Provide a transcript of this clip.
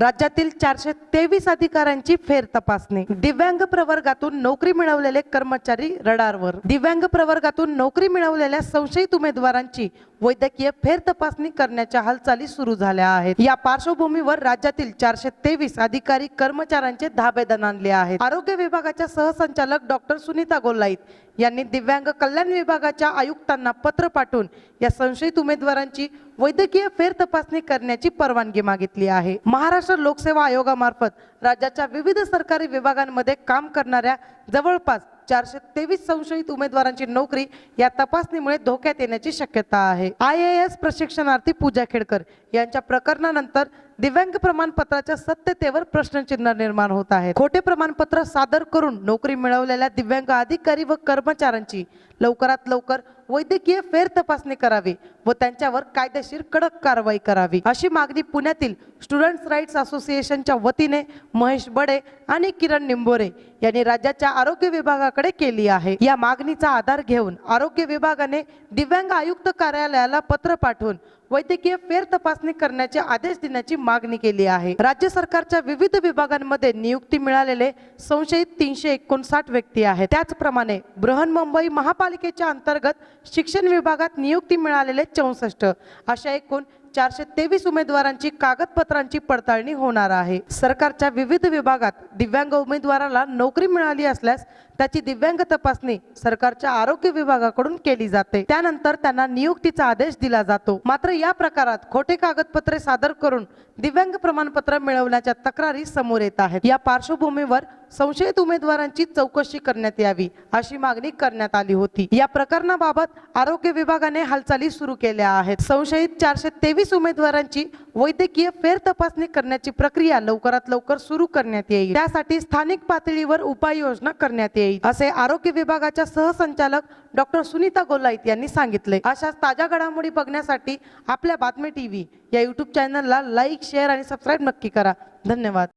राज्यातील चारशे तेवीस अधिकाऱ्यांची फेर तपासणी. दिव्यांग प्रवर्गातून नोकरी मिळवलेले कर्मचारी रडारवर. दिव्यांग प्रवर्गातून नोकरी मिळवलेल्या संशयित उमेदवारांची वैद्यकीय फेर तपासणी करण्याच्या हालचाली सुरू झाल्या आहेत. या पार्श्वभूमीवर राज्यातील चारशे तेवीस अधिकारी कर्मचाऱ्यांचे धाबे आणले आहेत. आरोग्य विभागाच्या सहसंचालक डॉक्टर सुनीता गोल्लाईत यांनी दिव्यांग कल्याण विभागाच्या आयुक्तांना पत्र पाठवून या संशयित उमेदवारांची वैद्यकीय फेर तपासणी करण्याची परवानगी मागितली आहे. महाराष्ट्र लोकसेवा आयोगामार्फत राज्याच्या विविध सरकारी विभागांमध्ये काम करणाऱ्या जवळपास चारशे तेवीस संशयित उमेदवारांची नोकरी या तपासणीमुळे धोक्यात येण्याची शक्यता आहे. आय ए एस प्रशिक्षणार्थी पूजा खेडकर यांच्या प्रकरणानंतर दिव्यांग प्रमाणपत्राच्या सत्यतेवर प्रश्नचिन्ह निर्माण होत आहे खोटे प्रमाणपत्र सादर करून नोकरी मिळवलेल्या दिव्यांग अधिकारी व कर्मचाऱ्यांची लवकरात लवकर वैद्यकीय फेर तपासणी करावी व त्यांच्यावर कायदेशीर कडक कारवाई करावी. अशी मागणी पुण्यातील स्टुडंट्स राईट्स असोसिएशनच्या वतीने महेश बडे आणि किरण निंबोरे यांनी राज्याच्या आरोग्य विभागाकडे केली आहे. या मागणीचा आधार घेऊन आरोग्य विभागाने दिव्यांग आयुक्त कार्यालयाला पत्र पाठवून वैद्यकीय फेर तपासणी करण्याचे आदेश देण्याची मागणी केली आहे. राज्य सरकारच्या विविध विभागांमध्ये नियुक्ती मिळालेले संशयित तीनशे एकोणसाठ व्यक्ती आहेत. त्याचप्रमाणे बृहन्मुंबई महापालिकेच्या अंतर्गत शिक्षण विभागात नियुक्ती मिळालेले चौसष्ट. अशा एकूण चारशे तेवीस उमेदवारांची कागदपत्रांची पडताळणी होणार आहे. सरकारच्या विविध विभागात दिव्यांग उमेदवाराला नोकरी मिळाली असल्यास त्याची दिव्यांग तपासणी सरकारच्या आरोग्य विभागाकडून केली जाते. त्यानंतर त्यांना नियुक्तीचा आदेश दिला जातो. मात्र या प्रकारात खोटे कागदपत्रे सादर करून दिव्यांग प्रमाणपत्र मिळवण्याच्या तक्रारी समोर येत आहेत. या पार्श्वभूमीवर संशयित उमेदवारांची चौकशी करण्यात यावी अशी मागणी करण्यात आली होती. या प्रकरणाबाबत आरोग्य विभागाने हालचाली सुरू केल्या आहेत. संशयित चारशे तेवीस उमेदवारांची वैद्यकीय फेर तपासणी करण्याची प्रक्रिया लवकरात लवकर सुरू करण्यात येईल. त्यासाठी स्थानिक पातळीवर उपाययोजना करण्यात येईल असे आरोग्य विभागाच्या सहसंचालक डॉक्टर सुनीता गोलाईत यांनी सांगितले. अशा ताज्या घडामोडी बघण्यासाठी आपल्या बातमी टीव्ही या युट्यूब चॅनलला लाईक शेअर आणि सबस्क्राईब नक्की करा. धन्यवाद.